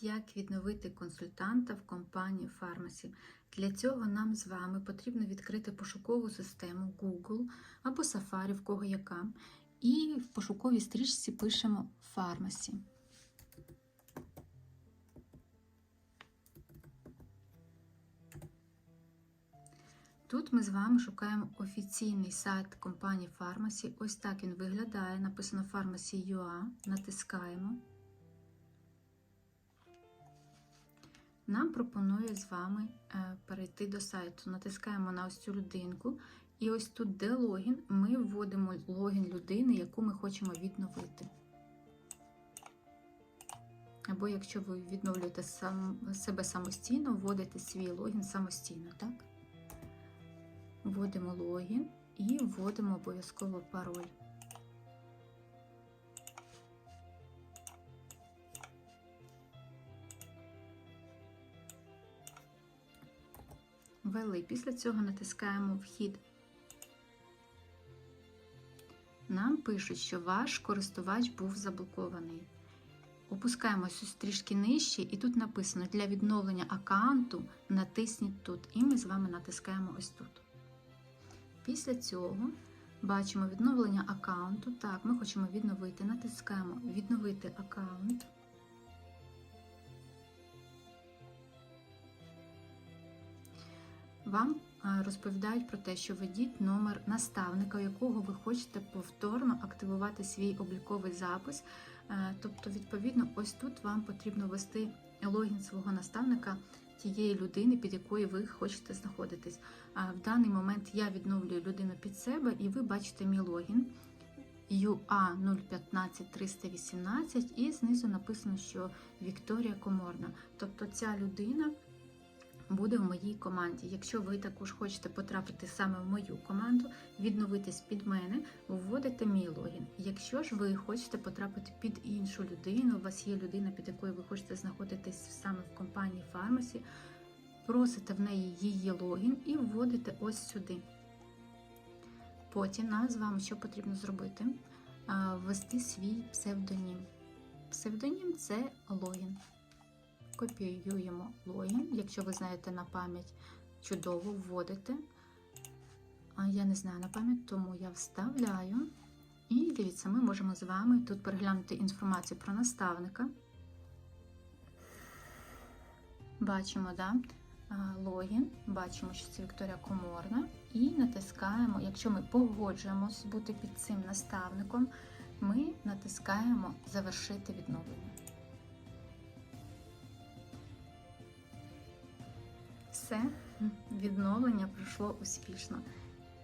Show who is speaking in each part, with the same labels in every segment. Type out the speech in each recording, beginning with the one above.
Speaker 1: Як відновити консультанта в компанії Pharmacy. Для цього нам з вами потрібно відкрити пошукову систему Google або Safari, в кого яка. І в пошуковій стрічці пишемо Pharmacy. Тут ми з вами шукаємо офіційний сайт компанії Pharmacy. Ось так він виглядає. Написано Pharmacy.ua. Натискаємо. Нам пропонує з вами е, перейти до сайту. Натискаємо на ось цю людинку. І ось тут, де логін, ми вводимо логін людини, яку ми хочемо відновити. Або якщо ви відновлюєте сам, себе самостійно, вводите свій логін самостійно, так? Вводимо логін і вводимо обов'язково пароль. Ввели. Після цього натискаємо Вхід. Нам пишуть, що ваш користувач був заблокований. Опускаємось ось трішки нижче, і тут написано для відновлення аккаунту натисніть тут. І ми з вами натискаємо ось тут. Після цього бачимо відновлення аккаунту. Так, ми хочемо відновити. Натискаємо Відновити аккаунт. Вам е, розповідають про те, що введіть номер наставника, у якого ви хочете повторно активувати свій обліковий запис. Е, Тобто, відповідно, ось тут вам потрібно ввести логін свого наставника тієї людини, під якою ви хочете знаходитись. В даний момент я відновлюю людину під себе, і ви бачите мій логін UA 015318, і знизу написано, що Вікторія Коморна. Тобто ця людина буде в моїй команді. Якщо ви також хочете потрапити саме в мою команду, відновитись під мене, вводите мій логін. Якщо ж ви хочете потрапити під іншу людину, у вас є людина, під якою ви хочете знаходитись саме в компанії Pharmacy, просите в неї її логін і вводите ось сюди. Потім нам з вами що потрібно зробити? Ввести свій псевдонім. Псевдонім це логін. Копіюємо логін. Якщо ви знаєте на пам'ять, чудово вводите. А я не знаю на пам'ять, тому я вставляю. І дивіться, ми можемо з вами тут переглянути інформацію про наставника. Бачимо, да? логін, бачимо, що це Вікторія Коморна, і натискаємо, якщо ми погоджуємось бути під цим наставником, ми натискаємо Завершити відновлення. Все, відновлення пройшло успішно.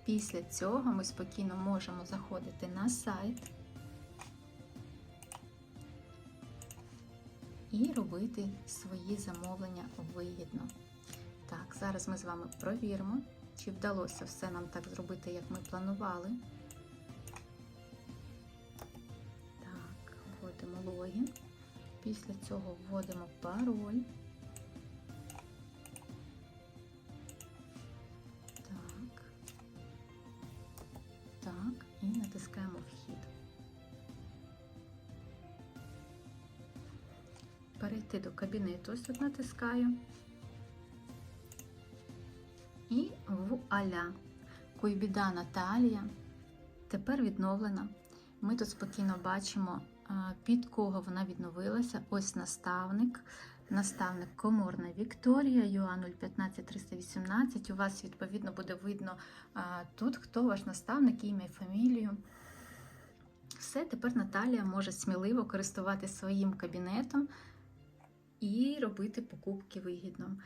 Speaker 1: Після цього ми спокійно можемо заходити на сайт і робити свої замовлення вигідно. Так, зараз ми з вами провіримо, чи вдалося все нам так зробити, як ми планували. Так, вводимо логін. Після цього вводимо пароль. Так, і натискаємо вхід. Перейти до кабінету, ось тут натискаю. І вуаля. Куйбіда Наталія тепер відновлена. Ми тут спокійно бачимо, під кого вона відновилася. Ось наставник. Наставник Коморна Вікторія, ЮА 015318. У вас, відповідно, буде видно тут, хто ваш наставник, ім'я і фамілію. Все, тепер Наталія може сміливо користуватися своїм кабінетом і робити покупки вигідно.